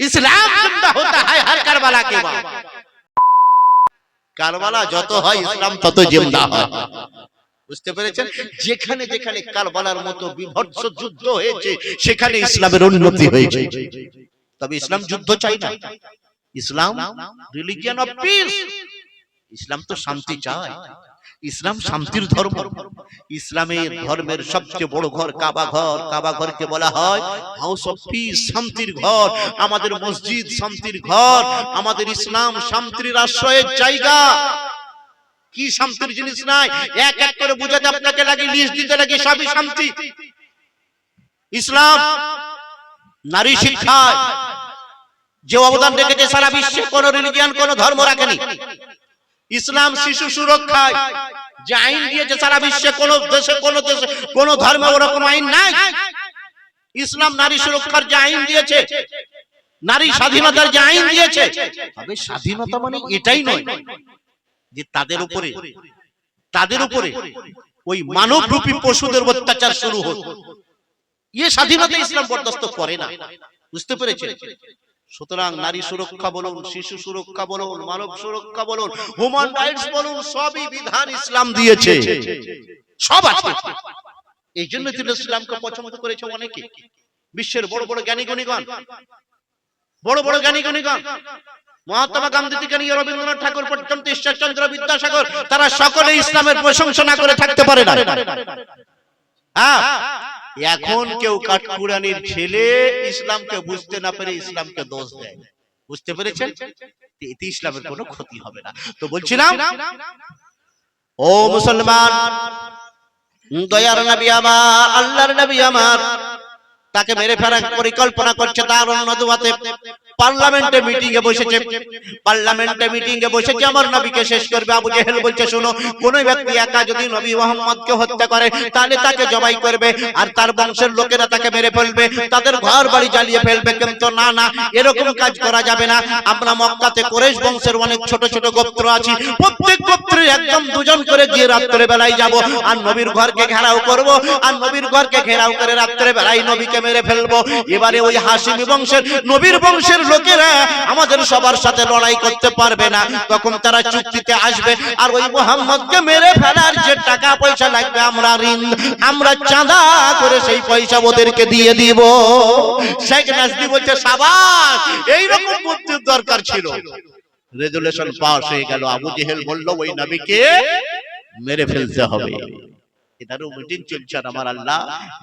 ইসলাম জিন্দা হতে হয় হর কারবালা কে বাদ কারবালা যত হয় ইসলাম তত জিন্দা হয়। বুঝতে পেরেছেন? যেখানে যেখানে কারবালার মতো বিভৎস যুদ্ধ হয়েছে সেখানে ইসলামের উন্নতি হয়েছে। তবে ইসলাম যুদ্ধ চাই না। ইসলাম রিলিজিয়ান অফ পিস ইসলাম তো শান্তি চায়। ইসলাম শান্তির ধর্ম। ইসলামের ধর্মের সবচেয়ে বড় ঘর কাবা ঘর। কাবা ঘরকে বলা হয় হাউস অফ পিস শান্তির ঘর। আমাদের মসজিদ শান্তির ঘর। আমাদের ইসলাম শান্তির আশ্রয়ের জায়গা। কি শান্তির জিনিস নাই? এক এক করে বুঝাতে আপনাকে লাগে লিস্ট দিতে লাগে সবই শান্তি। ইসলাম নারী শিক্ষায়। যে অবদান রেখেছে সারা বিশ্বে কোন রিলিজিয়ান কোন ধর্ম রাখেনি। ইসলাম শিশু সুরক্ষায় যে আইন দিয়েছে সারা বিশ্বে, কোন দেশে কোন দেশে, কোন ধর্মে ওরকম আইন নাই। ইসলাম নারী সুরক্ষার যে আইন দিয়েছে, নারী স্বাধীনতার যে আইন দিয়েছে, তবে স্বাধীনতা মানে এটাই নয় যে তাদের উপরে তাদের উপরে ওই মানব রূপী পশুদের অত্যাচার শুরু হোক ইয়ে স্বাধীনতা ইসলাম বরদাস্ত করে না। বুঝতে পেরেছেন? সুতরাং নারী সুরক্ষা বলুন শিশু সুরক্ষা বলুন মানব সুরক্ষা বলুন হিউম্যান রাইটস বলুন সবই বিধান ইসলাম দিয়েছে। সব আছে। এই জন্য তিনি ইসলামকে পছন্দ করেছে অনেকে। বিশ্বের বড় বড় জ্ঞানী গণিগণ। বড় বড় জ্ঞানী গণিগণ। মহাত্মা গান্ধী থেকে নিয়ে রবীন্দ্রনাথ ঠাকুর পর্যন্ত ঈশ্বরচন্দ্র বিদ্যাসাগর তারা সকলে ইসলামের প্রশংসা না করে থাকতে পারে না হ্যাঁ। এখন কেউ কাঠকুরানির ছেলে ইসলামকে বুঝতে না পেরে ইসলামকে দোষ দেয়। বুঝতে পেরেছেন? এতে ইসলামের কোনো ক্ষতি হবে না। তো বলছিলাম ও মুসলমান দয়ার নবী আমার আল্লাহর নবী আমার তাকে মেরে ফেরার পরিকল্পনা করছে তার অন্য দুয়াতে পার্লামেন্টে মিটিং এ বসেছে। পার্লামেন্টে মিটিং এ বসেছে আমার নবীকে শেষ করবে। আবু জেহেল বলছে শুনো কোন ব্যক্তি একা যদি নবী মোহাম্মদকে হত্যা করে তাহলে তাকে জবাই করবে আর তার বংশের লোকেরা তাকে মেরে ফেলবে। তাদের ঘর বাড়ি জ্বালিয়ে ফেলবে। কিন্তু না না এরকম কাজ করা যাবে না। আমরা মক্কাতে কোরেশ বংশের অনেক ছোট ছোট গোত্র আছি। প্রত্যেক গোত্রে একদম দুজন করে গিয়ে রাত্রে বেলায় যাব। আর নবীর ঘরকে ঘেরাও করব। আর নবীর ঘরকে ঘেরাও করে রাত্রে বেলায় নবীকে মেরে ফেলব। এবারে ওই হাসিমি বংশের নবীর বংশের লোকেরা আমাদের সবার সাথে লড়াই করতে পারবে না। তখন তারা চুক্তিতে আসবে আর ওই মোহাম্মদকে মেরে ফেলার যে টাকা পয়সা লাগবে, আমরা ঋণ, আমরা চাঁদা করে সেই পয়সা ওদেরকে দিয়ে দিব। শেখ নাজদি বলছে, সাবাস, এইরকম বুদ্ধির দরকার ছিল। রেজুলেশন পাস হয়ে গেল। আবু জেহেল বলল, ওই নবীকে মেরে ফেলতে হবে। এটারও মিটিং চলছে আমার আল্লাহ।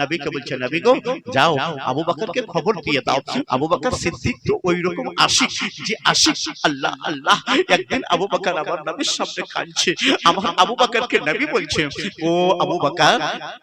নবীকে বলছে নবী গো যাও আবু বকরকে খবর দিয়ে দাও। আবু বকর সিদ্দিক তো ওই রকম আশিক যে আশিক আল্লাহ আল্লাহ একদিন আবু বকর আমার নবীর সামনে কাঁদছে। আমার আবু বকরকে নবী বলছে ও আবু বকর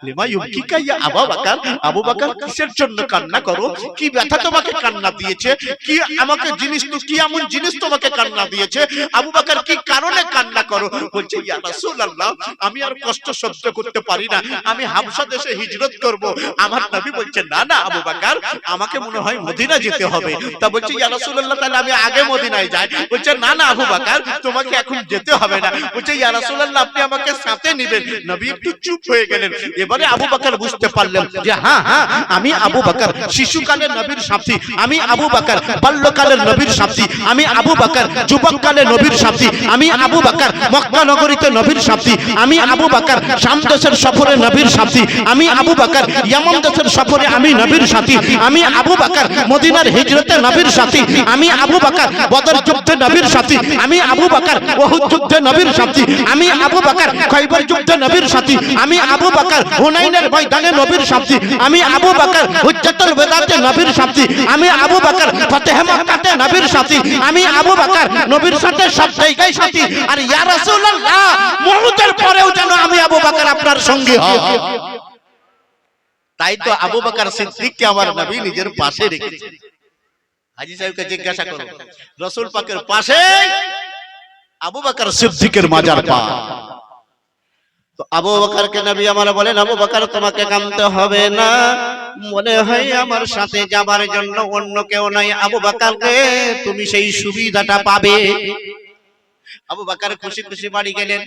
লিমা ইউকিকা ইয়া আবু বকর আবু বকর কিসের জন্য কান্না করো? কি ব্যথা তোমাকে কান্না দিয়েছে? কি আমাকে জিনিস তো কি এমন জিনিস তোমাকে কান্না দিয়েছে? আবু বকর কি কারণে কান্না করো? বলছে ইয়া রাসূলুল্লাহ আমি আর কষ্ট সহ্য করতে পারি না। আমি হাবশা দেশে হিজরত করব। আমার নবী বলছে, না না, আবু বকর, আমাকে মনে হয় মদিনা যেতে হবে। তা বলছে, ইয়া রাসূলুল্লাহ, তাহলে আমি আগে মদিনায় যাই। বলছে, না না, আবু বকর, তোমাকে এখন যেতে হবে না। বলছে, ইয়া রাসূলুল্লাহ, আপনি আমাকে সাথে নেবেন। নবী একটু চুপ হয়ে গেলেন। এবারে আবু বকর বুঝতে পারলেন যে হ্যাঁ হ্যাঁ আমি আবু বকর, শিশুকালের নবীর সাথী। আমি আবু বকর, বাল্যকালের নবীর সাথী। আমি আবু বকর যুবককালে নবীর সাথী। আমি আবু বকর, মক্কা নগরীতে নবীর সাথী। আমি আবু বকর, শাম দেশের সফরে নবীর সাথী আমি আবু বকর ইয়ামান দেশের সফরে আমি নবীর সাথী আমি আবু বকর মদিনার হিজরতে নবীর সাথী আমি আবু বকর বদর যুদ্ধে নবীর সাথী আমি আবু বকর ওহুদ যুদ্ধে নবীর সাথী আমি আবু বকর খৈবর যুদ্ধে নবীর সাথী আমি আবু বকর হুনাইনের ময়দানে নবীর সাথী আমি আবু বকর হুজ্জাতুল ওয়াদাতে নবীর সাথী আমি আবু বকর ফতেহ মক্কাতে নবীর সাথী আমি আবু বকর নবীর সাথে সব জায়গায় সাথী আর ইয়া রাসূলুল্লাহ মুহূর্তের পরেও যেন আমি আবু বকর আপনার সঙ্গে হই তাই তো আবু বকর সিদ্দিককে আমার নবী নিজের পাশে রেখেছে। হাজী সাহেবকে জিজ্ঞাসা করো রসুল পাকের পাশে আবু বকর সিদ্দিকের মাজার পা। তো আবু বকরকে নবী আমার বলেন আবু বকর তোমাকে কামতে হবে না। মনে হয় আমার সাথে যাবার জন্য অন্য কেউ নাই। আবু বকরকে তুমি সেই সুবিধাটা পাবে। আবু বাকার খুশি খুশি বাড়ি গেলেন।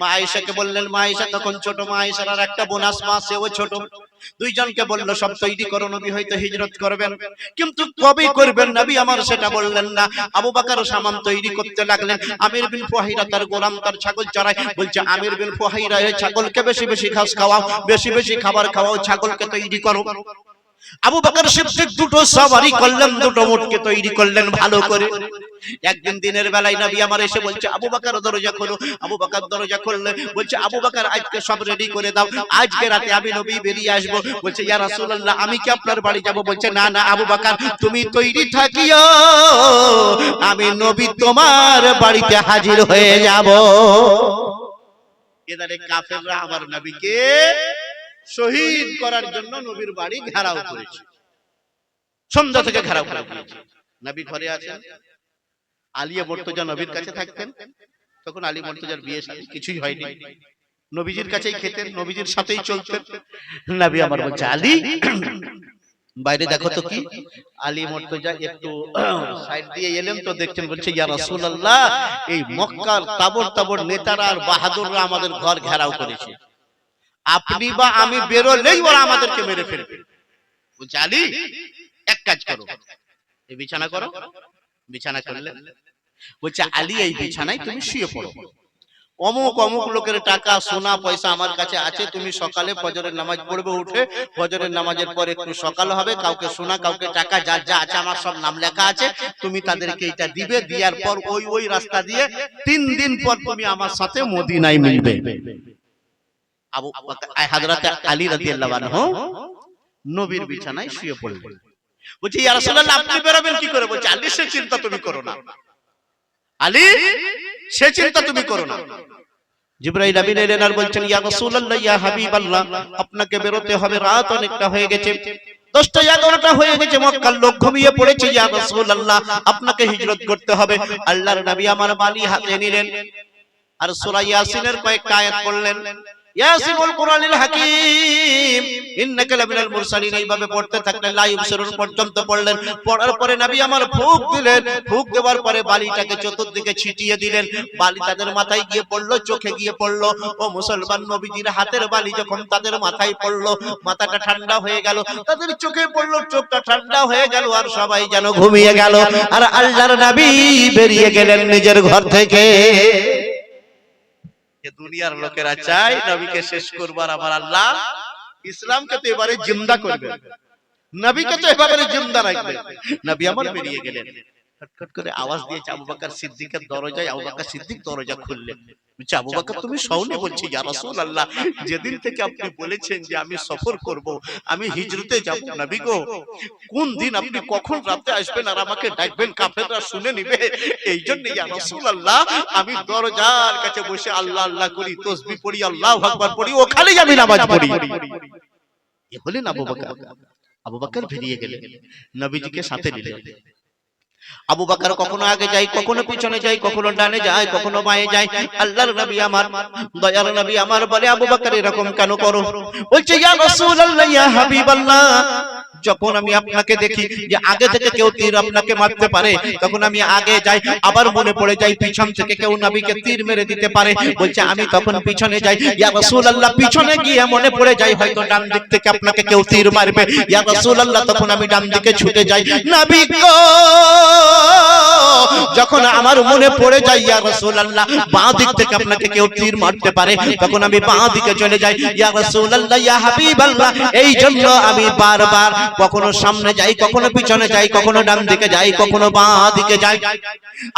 মা আয়েশাকে বললেন মা আয়েশা তখন ছোট মা আয়েশার আর একটা বোনাস মা সেও ছোট। দুইজনকে বলল সব তৈরি করো নবী হয়তো হিজরত করবেন। কিন্তু কবে করবেন নবী? আমার সেটা বললেন না। আবু বাকার সামান তৈরি করতে লাগলেন। আমির বিন ফুহাইরা তার গোলাম তার ছাগল চড়ায়। বলছে আমির বিন ফুহাইরা ছাগলকে বেশি বেশি ঘাস খাওয়াও বেশি বেশি খাবার খাওয়াও ছাগলকে তৈরি করো। আবু বকর সিদ্দিক দুটো সওয়ারি করলেন, দুটো মোটকে তৈরি করলেন ভালো করে। একদিন দিনের বেলায় নবী আমার এসে বলছে, আবু বকর, দরজা খোলো। আবু বকর দরজা খুললে বলছে, আবু বকর, আজকে সব রেডি করে দাও। আজকে রাতে আমি নবী বেরিয়ে আসব। বলছে, ইয়া রাসূলুল্লাহ, আমি কি আপনার বাড়ি যাব? বলছে, না না, আবু বকর, তুমি তৈরি থাকিও। আমি নবী তোমার বাড়িতে হাজির হয়ে যাব। এদারে কাফেররা আমার নবীকে শহীদ করার জন্য নবীর বাড়ি ঘেরাও করেছে। সন্ধ্যা থেকে ঘেরাও করে দিয়েছে। নবী ঘরে আছেন। আলিয়া মর্তজা নবীর কাছে থাকতেন। তখন আলী মর্তজার বিয়ে কিছুই হয়নি। নবীজির কাছেই খেতেন, নবীজির সাথেই চলতেন। নবী আমার বলছে, আলী, বাইরে দেখো তো কি? আলী মর্তজা একটু সাইড দিয়ে এলেন তো দেখছেন, বলছে, ইয়া রাসূলুল্লাহ, এই মক্কার তাবর তাবর নেতারা আর বাহাদুররা আমাদের ঘর ঘেরাও করেছে। আপনি বা আমি বেরোলেই ওরা আমাদেরকে মেরে ফেলবে। বলছে আলী এক কাজ করো। এই বিছানা করো। বিছানা করলে? বলছে আলী এই বিছানায় তুমি শুয়ে পড়ো। অমুক অমুক লোকের টাকা সোনা পয়সা আমার কাছে আছে তুমি সকালে ফজরের নামাজ পড়বে উঠে ফজরের নামাজের পর একটু সকাল হবে কাউকে সোনা কাউকে টাকা যার যা আছে আমার সব নাম লেখা আছে তুমি তাদেরকে এটা দিবে দেওয়ার পর ওই ওই রাস্তা দিয়ে তিন দিন পর তুমি আমার সাথে মদিনায় মিলবে। আবু হাজরাতে আলী রাদিয়াল্লাহু আনহু নবীর বিছানায় শুয়ে পড়লেন। বলছে ইয়া রাসূলুল্লাহ আপনি বেরোবেন কি করে? বলছে আলী সে চিন্তা তুমি করো না। আলী সে চিন্তা তুমি করো না। জিব্রাইল আমিন এলেন আর বলছেন ইয়া রাসূলুল্লাহ ইয়া হাবিবাল্লাহ আপনাকে বেরোতে হবে রাত অনেকটা হয়ে গেছে। দশটা এগারোটা হয়ে গেছে মক্কার লোক ঘুমিয়ে পড়েছে ইয়া রাসূলুল্লাহ আপনাকে হিজরত করতে হবে। আল্লাহর নবী আমার বালি হাতে নিলেন। আর সূরা ইয়াসিনের কয়েকটা আয়াত পড়লেন। ইয়াসিনুল কুরআনিল হাকীম। ইন্নাকা লামিনাল মুরসালিন। এইভাবে পড়তে থাকলেন লা পর্যন্ত পড়লেন। পড়ার পরে নবী আমার ফুক দিলেন। ফুক দেওয়ার পরে বালিটাকে চতুর্দিকে ছিটিয়ে দিলেন। বালি তাদের মাথায় গিয়ে পড়ল চোখে গিয়ে পড়ল। ও মুসলমান নবীজির হাতের বালি যখন তাদের মাথায় পড়ল মাথাটা ঠান্ডা হয়ে গেল। তাদের চোখে পড়ল চোখটা ঠান্ডা হয়ে গেল আর সবাই যেন ঘুমিয়ে গেল। আর আল্লাহর নবী বেরিয়ে গেলেন নিজের ঘর থেকে। যে দুনিয়ার লোকেরা চায় নবীকে শেষ করবার আমার আল্লাহ ইসলামকে তো এবারে জিন্দা করবে। নবীকে তো এবারে জিন্দা রাখবে। নবী আমার বেরিয়ে গেলেন। খটখট করে আওয়াজ দিয়েছে আবু বকর সিদ্দিকের দরজায় আবু বকর সিদ্দিক দরজা খুললেন। বলছে আবু বকর তুমি বলছি ইয়া রাসূলুল্লাহ যেদিন থেকে আপনি বলেছেন যে আমি সফর করব আমি হিজরতে যাব নবী গো। কোন দিন আপনি কখন রাতে আসবেন আর আমাকে ডাকবেন কাফেররা শুনে নিবে এই জন্য ইয়া রাসূলুল্লাহ আমি দরজার কাছে বসে আল্লাহ আল্লাহ করি তাসবিহ পড়ি আল্লাহু আকবার পড়ি ওখানেই আমি নামাজ পড়ি এ হলেন আবু বকর আবু বকর বেরিয়ে গেলেন নবীজিকে সাথে নিলেন আবু বাকার কখনো আগে যাই কখনো পিছনে যাই কখনো ডানে যায়, কখনো বাঁয়ে যায়। আল্লাহর নবী আমার, দয়ার নবী আমার বলে, আবু বাকার, এরকম কেন করো? বলছে, ইয়া রাসূলুল্লাহ, ইয়া হাবিবাল্লাহ। যখন আমি আপনাকে দেখি যে আগে থেকে কেউ তীর আপনাকে মারতে পারে, তখন আমি আগে যাই, আবার মনে পড়ে যাই পিছন থেকে কেউ নবীকে তীর মেরে দিতে পারে। বলছে, আমি তখন পিছনে যাই। ইয়া রাসূলুল্লাহ, পিছনে গিয়ে মনে পড়ে যাই হয়তো ডান দিক থেকে আপনাকে কেউ তীর মারবে। ইয়া রাসূলুল্লাহ, তখন আমি ডান দিকে ছুটে যাই। নবী গো যখন আমার মনে পড়ে যায়, ইয়া রাসূলুল্লাহ বাঁ দিক থেকে আপনাকে কেউ তীর মারতে পারে। তখন আমি বাঁ দিকে চলে যাই, ইয়া রাসূলুল্লাহ, ইয়া হাবিবাল্লাহ এই জন্য আমি বারবার কখনো সামনে যাই, কখনো পিছনে যাই, কখনো ডান দিকে যাই, কখনো বাঁ দিকে যাই।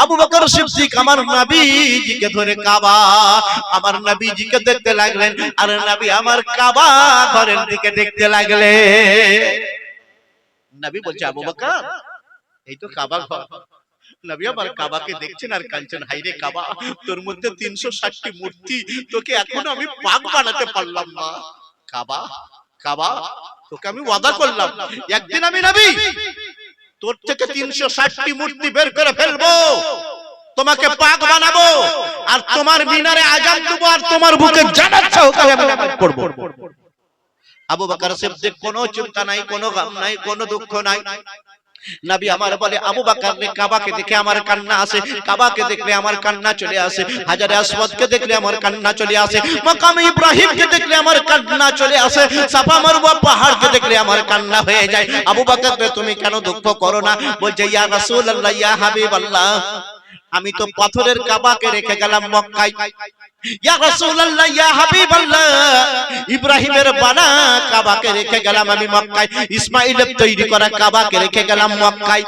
আবু বকর সিদ্দিক আমার নবীজিকে ধরে কাবা, আমার নবীজিকে দেখতে লাগলেন, আর নবী আমার কাবা ঘরের দিকে দেখতে লাগলেন। নবী বলছে, আবু বকর, এই তো কাবা ঘর। নবী আমার কাবাকে দেখছেন আর কাঞ্চন হাইরে কাবা। তোর মধ্যে তিনশো ষাটটি মূর্তি তোকে এখনও আমি পাক বানাতে পারলাম না। কাবা কাবা তোকে আমি ওয়াদা করলাম। একদিন আমি নবী। তোর থেকে তিনশো ষাটটি মূর্তি বের করে ফেলব। তোমাকে পাক বানাবো। আর তোমার মিনারে আজান দেবো আর তোমার বুকে জানার সহকারে আমি পড়ব আবু বকর সিদ্দিক কোনো চিন্তা নাই কোনো গাম নাই কোনো দুঃখ নাই। নবী আমার বলে, আবু বাকার কাবাকে দেখে আমার কান্না আসে, কাবাকে দেখলে আমার কান্না চলে আসে, হাজারে আসওয়াদকে দেখলে আমার কান্না চলে আসে, মাকাম ইব্রাহিমকে দেখলে আমার কান্না চলে আসে, সাফা মারওয়া পাহাড়কে দেখলে আমার কান্না হয়ে যায়, আবু বাকার তুমি কেন দুঃখ করো না? বলছে, ইয়া রাসূলুল্লাহ, ইয়া হাবিবাল্লাহ, আমি তো পাথরের কাবাকে রেখে গেলাম মক্কায়। রাসূলুল্লাহ হাবিবাল্লাহ। ইব্রাহিমের বানা কাবাকে রেখে গেলাম আমি মক্কায়। ইসমাইলের তৈরি করা কাবাকে রেখে গেলাম মক্কায়।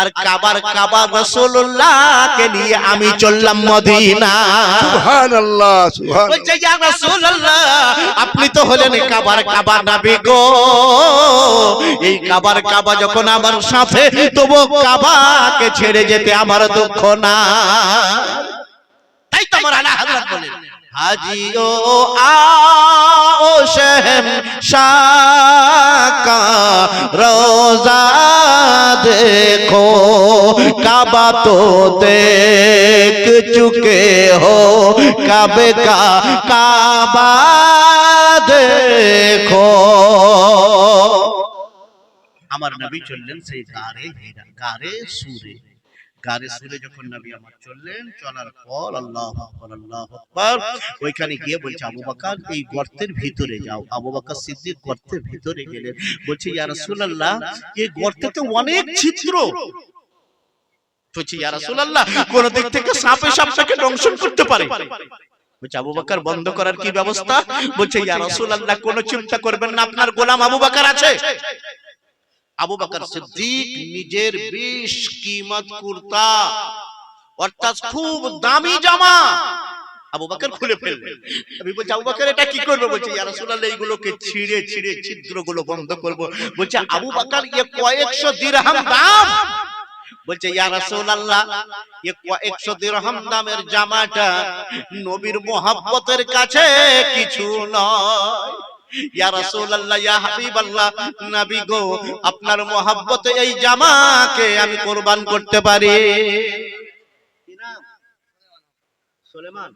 আর কাবার কাবা নিয়ে আমি চললাম মদিনা। আপনি তো হলেন কাবার কাবা নবী গো। এই কাবার কাবা যখন আমার সাথে তবু কাবাকে ছেড়ে যেতে আমার দুঃখ না তাই তো আমার আলা হযরত বলেন। হাজি ও আও শহম শাকা রোজা দেখো কাবা তো দেখ চুকে হো কাবে কা কাবা দেখো। আমার নবী চললেন সেই গারে গারে সুরে। সুরে যখন নবী আমার চললেন, চলার পর আল্লাহ আকবার আল্লাহ আকবার, ওইখানে গিয়ে বলছে, আবু বকর, এই গর্তের ভিতরে যাও। আবু বকর সিদ্দিক গর্তের ভিতরে গেলেন। বলছে, ইয়া রাসূলুল্লাহ এই অনেক ছিদ্র। বলছে, ইয়া রাসূলুল্লাহ, কোন দিক থেকে সাপে সাপটাকে দংশন করতে পারে। বলছে, আবু বকর, বন্ধ করার কি ব্যবস্থা? বলছে, ইয়া রাসূলুল্লাহ, কোনো চিন্তা করবেন না, আপনার গোলাম আবু বকর আছে। আবু বকর সিদ্দিক নিজের বেশ কিমত কুর্তা। অর্থাৎ খুব দামি জামা। আবু বকর খুলে ফেললেন। আমি বলছি আবু বকর এটা কি করবে? বলছে ইয়া রাসূলুল্লাহ এইগুলোকে ছিঁড়ে ছিঁড়ে ছিদ্রগুলো বন্ধ করব। বলছে আবু বকর এ কয়েকশো দিরহাম দাম। বলছে ইয়া রাসূলুল্লাহ এ কয়েকশো দিরহাম দামের জামাটা নবীর মোহাব্বতের কাছে কিছু নয়। ইয়া রাসূলুল্লাহ ইয়া হাবিবাল্লাহ নবী গো আপনার মোহাব্বতে এই জামাকে আমি কুরবান করতে পারি। সুলেমান।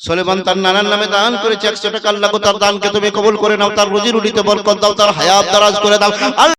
সুলেমান তার নানার নামে দান করেছে একশো টাকা আল্লাহ তার দানকে তুমি কবুল করে নাও তার রুজি রুটিতে বরকত দাও তার হায়াত দারাজ করে দাও।